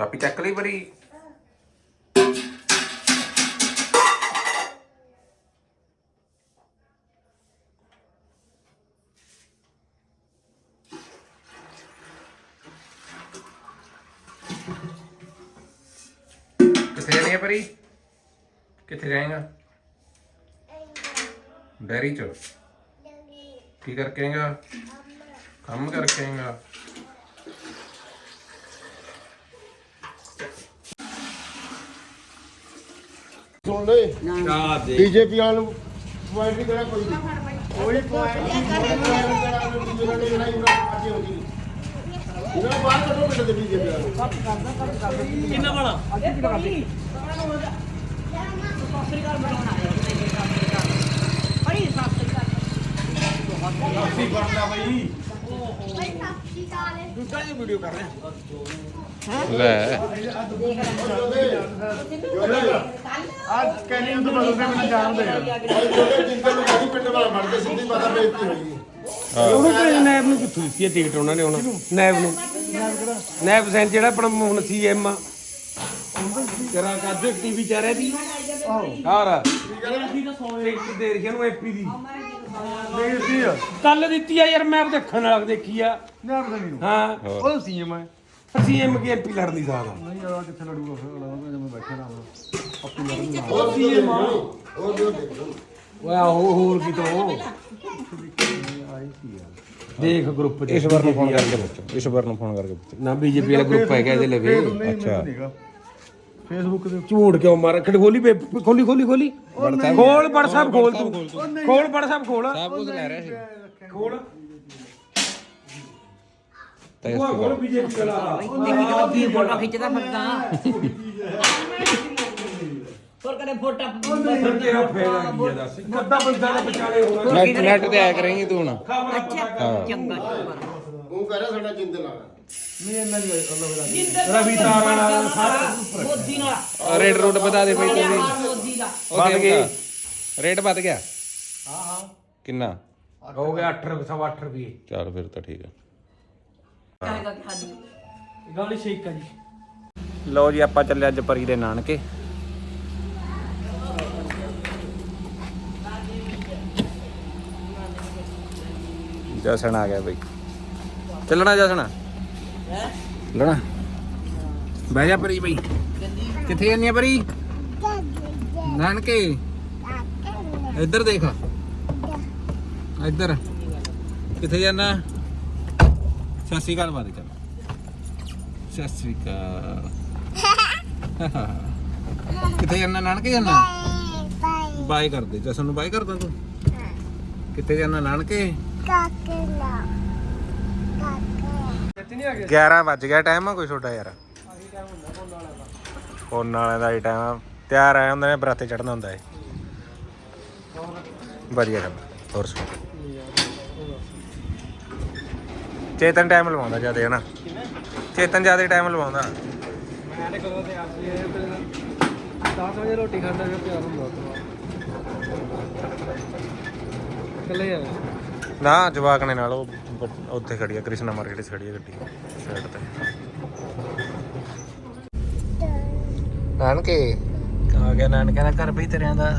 Copy ਚੱਕ ਲਈ ਬਰੀ ਕਿੱਥੇ ਜਾਣੀ ਹੈ ਪਰੀ? ਕਿੱਥੇ ਜਾਏਗਾ? ਡੈਰੀ ਚ। ਕੀ ਕਰਕੇ ਆਏਗਾ? ਕੰਮ ਕਰਕੇ ਆਏਗਾ। ਸੁਣ ਲੈ। ਦੇ ਬੀਜੇਪੀ ਵਾਲ ਨੂੰ ਪੁਆਇੰਟ ਨਹੀਂ। ਕਰਾ। ਕੋਈ ਕੋਈ ਪੁਆਇੰਟ ਨਹੀਂ ਕਰਾ ਬੀਜੇਪੀ ਨੇ ਲੜਾਈ ਉਹਨਾਂ ਅੱਗੇ ਹੋ ਗਈ ਇਹਨਾਂ ਨੂੰ। ਬਾਹਰ ਕੱਢੋ ਬਿੱਟੇ ਬੀਜੇਪੀ ਵਾਲ ਕਿੰਨਾ ਵਾਲਾ? ਅਸੀਂ ਬਣਦਾ ਬਈ ਦੂਜਾ ਜੀ ਵੀਡੀਓ ਕਰ ਰਹੇ। ਲੈ। ਅੱਜ ਕਹਿੰਦੇ ਉਹ ਤੋਂ ਬਦਲਦੇ ਮੈਨੂੰ ਜਾਣਦੇ ਆ। ਛੋਟੇ ਜਿੰਦੇ ਨੂੰ ਗਾੜੀ ਪਿੰਡ ਵਾਲਾ ਬਣ ਕੇ ਸਿੱਧੀ ਮਾਤਾ ਬੇਇੱਜ਼ਤੀ ਹੋਈ ਉਹਨੂੰ ਭੇਜ ਨੈਬ ਨੂੰ ਕਿੱਥੋਂ ਦਿੱਤੀ ਹੈ ਟਿਕਟ ਉਹਨਾਂ ਨੇ ਹੁਣ ਨੈਬ ਨੂੰ। ਨੈਬ ਸੈਨ ਜਿਹੜਾ ਆਪਣਾ ਹੁਣ ਸੀਐਮ ਆ। ਜਰਾ ਕੱਜ ਟੀਵੀ ਚ ਆ ਰਿਹਾ ਦੀ ਹਾਰ ਟਿਕਟ ਦੇ ਰਹੀ ਨੂੰ ਐਪੀ ਦੀ। ਬੇਇੱਜ਼ਤੀ ਆ। ਕੱਲ ਦਿੱਤੀ ਆ ਯਾਰ ਮੈਂ ਦੇਖਣ ਵਾਲਾ ਦੇਖੀ ਆ। ਨਾ। ਪਤਾ ਨਹੀਂ ਹਾਂ ਉਹ ਸੀਐਮ ਹੈ ਸੀਐਮ ਕੀ ਐਪੀ ਲੜਦੀ ਸਕਦਾ ਨਹੀਂ ਯਾਰ ਕਿੱਥੇ ਲੜੂਗਾ ਫਿਰ? ਲੜੂਗਾ ਜਦੋਂ ਮੈਂ ਬੈਠਾ ਨਾ ਆਪੀ ਲੜੂਗਾ ਉਹ ਸੀਐਮ ਆ। ਉਹ ਜੋ ਦੇਖੋ। ਓਏ ਆਹੋ ਹੋਰ ਕੀ ਤੋਂ ਦੇਖ ਗਰੁੱਪ ਚ। ਈਸ਼ਵਰ ਨੂੰ ਫੋਨ ਕਰਕੇ ਪੁੱਛੋ। ਈਸ਼ਵਰ ਨੂੰ ਫੋਨ ਕਰਕੇ ਪੁੱਛੋ। ਨਾ ਬੀਜੇਪੀ ਵਾਲਾ ਗਰੁੱਪ ਹੈਗਾ ਇਹਦੇ ਲਵੇ। ਅੱਛਾ। ਫੇਸਬੁੱਕ ਦੇ ਝੂਠ ਕਿਉਂ ਮਾਰ ਖੜ ਖੋਲੀ ਪੇ- ਖੋਲੀ ਖੋਲੀ ਖੋਲੀ। ਖੋਲ WhatsApp ਖੋਲ ਤੂੰ। ਖੋਲ। WhatsApp ਖੋਲ ਸਭ ਕੁਝ ਲੈ ਰਿਹਾ ਸੀ ਖੋਲ। ਤਾਂ ਉਹ ਖੋਲ ਬੀਜੇਪੀ ਵਾਲਾ। ਦੀ ਫੋਟੋ ਖਿੱਚਦਾ ਫਿਰਦਾ। ਹੋਰ ਕਦੇ ਫੋਟੋ ਫਿਰ ਤੇਰਾ ਫਾਇਦਾ ਕੀ ਹੈ ਦੱਸ। ਕੱਦਾ ਬੰਦਾ ਦਾ ਵਿਚਾਲੇ ਹੋਣਾ ਨੈਟ ਨੈਟ ਤੇ ਆਇਆ ਕਰੇਂਗੀ ਤੂੰ ਹੁਣ। ਅੱਛਾ ਚੰਗਾ ਚੰਗਾ। ਉਹ ਕਹ ਰਿਹਾ ਸਾਡਾ ਜਿੰਦ ਲਾਗਾ ਰਵੀ ਤਾਰਾ ਸਾਰਾ ਮੋਦੀ ਨਾਲ। ਰੇਟ ਰੂਟ ਬਤਾ ਦੇ ਬਈ ਤੂੰ ਵੀ ਮੋਦੀ ਦਾ। ਵੱਧ ਗਏ ਰੇਟ ਵੱਧ ਗਿਆ? ਹਾਂ ਹਾਂ। ਕਿੰਨਾ? ਹੋ ਗਿਆ 8 ਸਵਾ 8 ਰੁਪਏ ਚਲ ਫਿਰ ਤਾਂ ਠੀਕ ਹੈ ਕਹੇਗਾ ਕਿ ਹਾਂਜੀ। ਗੱਲ ਸ਼ੇਕ ਆ ਜੀ। ਲਓ ਜੀ ਆਪਾਂ ਚੱਲੇ ਅੱਜ ਪਰੀ ਦੇ ਨਾਨਕੇ। ਜਸਣ ਆ ਗਿਆ ਬਈ। ਚੱਲਣਾ ਜਸਣ ਚੱਲਣਾ। ਬਹਿ ਜਾ ਪਰੀ ਬਈ। ਕਿੱਥੇ ਜਾਨੀ ਆ ਪਰੀ? ਨਾਨਕੇ। ਇੱਧਰ ਦੇਖ। ਇੱਧਰ। ਕਿੱਥੇ ਜਾਣਾ ਸਤਿ ਸ਼੍ਰੀ ਅਕਾਲ ਬਾਤ ਕਰ ਸਤਿ ਸ਼੍ਰੀ ਅਕਾਲ। ਕਿੱਥੇ ਜਾਣਾ, ਨਾਨਕੇ ਜਾਣਾ? ਬਾਏ ਕਰਦੇ, ਜਸਨ ਨੂੰ ਬਾਏ ਕਰਦਾ ਤੂੰ? ਕਿੱਥੇ ਜਾਣਾ, ਨਾਨਕੇ? 11 ਵੱਜ ਗਿਆ ਟਾਈਮ ਆ ਕੋਈ ਛੋਟਾ ਯਾਰ। ਫੋਨ ਵਾਲਿਆਂ ਦਾ ਹੀ ਟਾਈਮ ਤਿਆਰ ਆਏ ਹੁੰਦੇ ਨੇ, ਬਰਾਤੇ ਚੜਨਾ ਹੁੰਦਾ ਏ। ਵਧੀਆ ਕੰਮ, ਹੋਰ ਸੁਣ? ਚੇਤਨ ਟਾਈਮ ਲਵਾਉਂਦਾ ਜ਼ਿਆਦਾ ਹੈ ਨਾ ਚੇਤਨ ਜ਼ਿਆਦਾ ਟਾਈਮ ਲਵਾਉਂਦਾ। ਮੈਂ ਤੇ ਕਦੋਂ ਤੇ ਆਪ ਸੀ 10 ਵਜੇ ਰੋਟੀ ਖਾਂਦਾ ਫਿਰ ਤਿਆਰ ਹੁੰਦਾ ਕੱਲੇ ਆ ਨਾ ਜਵਾਕ ਨੇ ਨਾਲ ਉਹ ਉੱਥੇ ਖੜੀ ਆ ਕ੍ਰਿਸ਼ਨਾ ਮਾਰਕੀਟ 'ਚ ਖੜੀ ਆ ਗੱਡੀ। ਸਾਈਡ ਤੇ। ਨਾਨਕੇ? ਆ ਗਿਆ ਨਾਨਕੇ ਦਾ ਘਰ ਵੀ ਤੇਰਿਆਂ ਦਾ।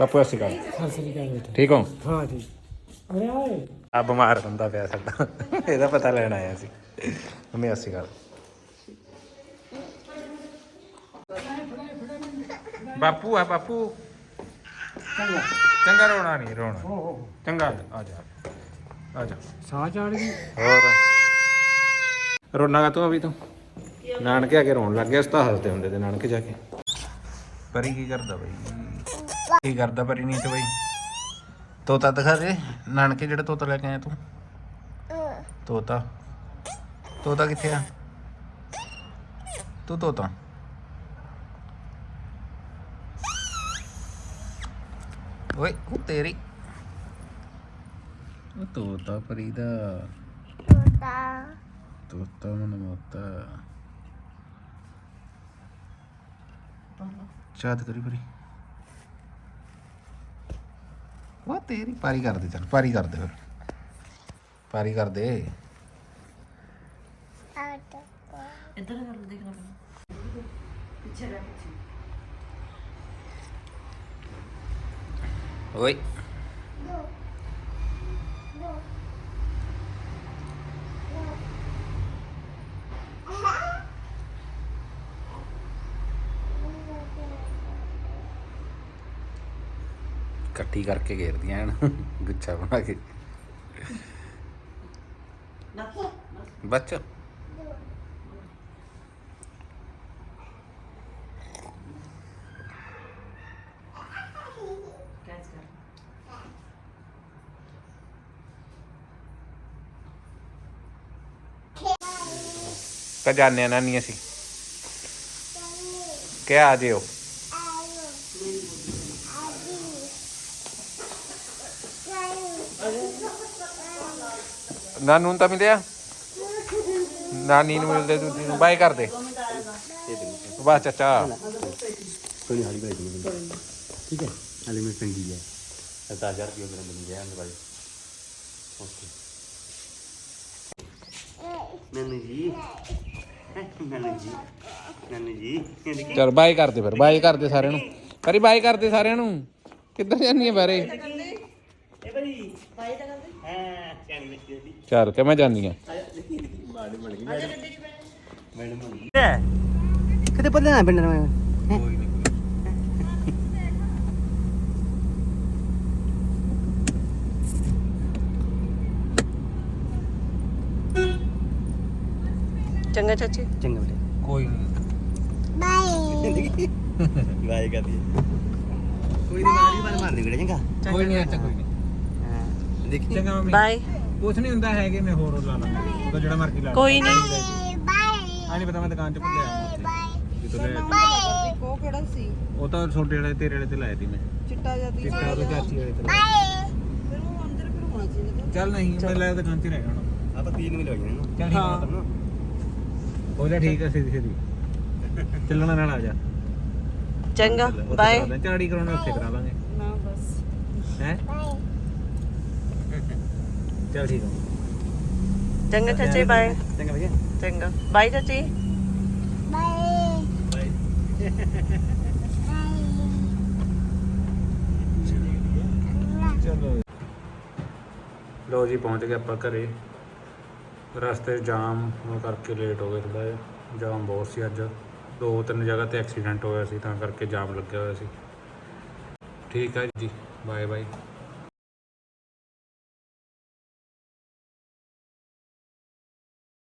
ਬਾਪੂ ਅਸੀਂ ਗੱਲ ਠੀਕ ਹੋ? ਹਾਂ ਜੀ ਅਰੇ ਆਏ ਆ ਬਿਮਾਰ ਹੁੰਦਾ ਪਿਆ ਸਾਡਾ। ਇਹਦਾ ਪਤਾ ਲੈਣ ਆਇਆ ਸੀ। ਮੰਮੀ ਅਸੀਂ ਗੱਲ ਬਾਪੂ ਆ ਬਾਪੂ। ਚੰਗਾ ਰੋਣਾ ਨਹੀਂ ਰੋਣਾ। ਚੰਗਾ। ਆ ਜਾ। ਆ ਜਾ। ਸਾਹ ਚੜ ਗਈ। ਹੋਰ? ਰੋਣਾ ਕਾ ਤੂੰ ਅਭੀ ਤੂੰ? ਨਾਨਕੇ ਆ ਕੇ ਰੋਣ ਲੱਗ ਗਿਆ ਉਸ ਤਾਂ ਹੱਸਦੇ ਹੁੰਦੇ ਤੇ ਨਾਨਕੇ ਜਾ ਕੇ। ਪਰੀ ਕੀ ਕਰਦਾ ਬਈ? ਕੀ ਕਰਦਾ ਪਰੀ ਨਹੀਂ ਤੇ ਬਈ? ਤੋਤਾ ਦਿਖਾ ਦੇ ਨਾਨਕੇ ਜਿਹੜਾ ਤੋਤਾ ਲੈ ਕੇ ਆਇਆ ਤੂੰ। ਤੋਤਾ। ਤੋਤਾ ਕਿੱਥੇ ਆ? ਤੂੰ ਤੋਤਾ। ਓਏ ਉਹ ਤੇਰੀ। ਉਹ ਤੋਤਾ ਪਰੀ ਦਾ। ਤੋਤਾ। ਮਨ ਮੋਤਾ। ਚਾਤ ਕਰੀ ਪਰੀ। ਉਹ ਤੇਰੀ ਪਾਰੀ ਕਰ ਦੇ ਚੱਲ ਪਾਰੀ ਕਰ ਦੇ ਫਿਰ। ਪਾਰੀ ਕਰ ਦੇ। ਇੱਧਰ ਕਰ ਲਓ, ਦੇਖ ਲਓ ਪਹਿਲਾਂ। ਪਿੱਛੇ ਰਹਿ ਪਿੱਛੇ। ਓਏ। ਇਕੱਠੀ ਕਰਕੇ ਘੇਰਦੀਆਂ ਹਨ ਗੁੱਛਾ ਬਣਾ ਕੇ। ਬੱਚ। ਤਾਂ ਜਾਣਿਆ ਨਾ ਨਹੀਂ ਅਸੀਂ। ਕਿਹਾ ਆ ਜਿਓ। ਨਾਨੂ ਨੂੰ ਤਾਂ ਮਿਲਿਆ? ਨਾਨੀ ਨੂੰ ਮਿਲਦੇ ਦੂਜੀ ਨੂੰ ਬਾਏ ਕਰਦੇ ਵਾਹ ਚਾਚਾ। ਕੋਈ ਹਾਲੀ ਭਾਈ ਠੀਕ ਹੈ? ਹਾਲੀ ਮੈਂ ਚੰਗੀ ਹੈ 10000 ਰੁਪਏ ਮੇਰਾ ਬਣ ਗਿਆ ਅੰਦਰ ਭਾਈ। ਓਕੇ। ਨੰਨੂ ਜੀ। ਨੰਨੂ ਜੀ। ਨੰਨੂ ਜੀ। ਚਲ ਬਾਏ ਕਰਦੇ ਫਿਰ ਬਾਏ ਕਰਦੇ ਸਾਰਿਆਂ ਨੂੰ। ਕਰੀ ਬਾਏ ਕਰਦੇ ਸਾਰਿਆਂ ਨੂੰ। ਕਿੱਧਰ ਜਾਨੀ ਹੈ ਬਾਰੇ? ਇਹ ਭਾਈ ਭਾਈ ਤਾਂ ਕਰਦੇ ਚੱਲ ਕੇ ਮੈਂ ਜਾਨੀ ਆ ਕਿਤੇ ਪੱਲੇ ਨਾ ਪਿੰਡ ਨਹੀਂ ਚੰਗਾ ਚਾਚੀ। ਚੰਗਾ ਬੇਟੇ। ਕੋਈ ਨਹੀਂ ਵਾਏ ਕਰਦੀ ਕੋਈ ਨਹੀਂ ਮਾਰੀ ਮਾਰ ਮਾਰ ਦੇ ਬੇਟੇ ਚੰਗਾ। ਕੋਈ ਨਹੀਂ ਅੱਛਾ ਕੋਈ ਨਹੀਂ ਦੇਖੀ ਚੰਗਾ ਮੰਮੀ ਬਾਏ ਕੁਛ ਨਹੀਂ ਹੁੰਦਾ ਹੈਗੇ ਮੈਂ ਹੋਰ ਲਾ ਲਾਂਗਾ ਉਹ ਤਾਂ ਜਿਹੜਾ ਮਰਜ਼ੀ ਲਾ ਲਾ। ਕੋਈ ਨਹੀਂ। ਆ ਨਹੀਂ ਪਤਾ ਮੈਂ ਦੁਕਾਨ 'ਚ ਭੁੱਲਿਆ ਉੱਥੇ। ਜਿੱਥੋਂ ਲੈ ਉਹ ਕਿਹੜਾ ਸੀ? ਉਹ ਤਾਂ ਛੋਟੇ ਵਾਲੇ ਤੇਰੇ ਵਾਲੇ ਤੇ ਲਾਇਆ ਸੀ ਮੈਂ। ਚਿੱਟਾ ਜਿਹਾ ਦੀ ਚਿੱਟਾ ਉਹ ਚਾਚੀ ਵਾਲੇ ਤੇ ਲਾਇਆ। ਫਿਰ ਉਹ ਅੰਦਰ ਫਿਰ ਹੋਣਾ ਚਾਹੀਦਾ ਚੱਲ ਨਹੀਂ ਮੈਂ ਲਾਇਆ ਦੁਕਾਨ 'ਚ ਹੀ ਰਹਿ ਗਿਆ ਹੁਣ। ਆਪਾਂ ਤੀਨ ਨੂੰ ਲਵਾਈ ਨਾ। ਚੱਲ ਠੀਕ ਆ। ਹੋ। ਜਾ ਠੀਕ ਹੈ ਸਿੱਧੀ ਸਿੱਧੀ। ਚੱਲਣਾ ਨਾਲ ਆ ਜਾ। ਚੰਗਾ ਉੱਥੇ ਕਰਾ ਬਾਏ ਦਾਂ, ਝਾੜੀ ਕਰਾਉਣਾ ਉੱਥੇ ਕਰਾ ਲਾਂਗੇ। ਨਾ ਬਸ। ਹੈ? ਚੱਲ ਠੀਕ ਆ। ਚੰਗਾ ਚਾਚੀ ਬਾਏ ਚੰਗਾ ਭਈਆ ਚੰਗਾ। ਬਾਏ ਚਾਚੀ। ਚਲੋ। ਲੋ ਜੀ ਪਹੁੰਚ ਗਏ ਆਪਾਂ ਘਰੇ। ਰਸਤੇ ਜਾਮ ਹੋਣ ਕਰਕੇ ਲੇਟ ਹੋ ਗਏ ਥੋੜਾ ਜਿਹਾ। ਜਾਮ ਬਹੁਤ ਸੀ ਅੱਜ। ਦੋ ਤਿੰਨ ਜਗ੍ਹਾ ਤੇ ਐਕਸੀਡੈਂਟ ਹੋਇਆ ਸੀ ਤਾਂ ਕਰਕੇ ਜਾਮ ਲੱਗਿਆ ਹੋਇਆ ਸੀ। ਠੀਕ ਹੈ ਜੀ। Bye bye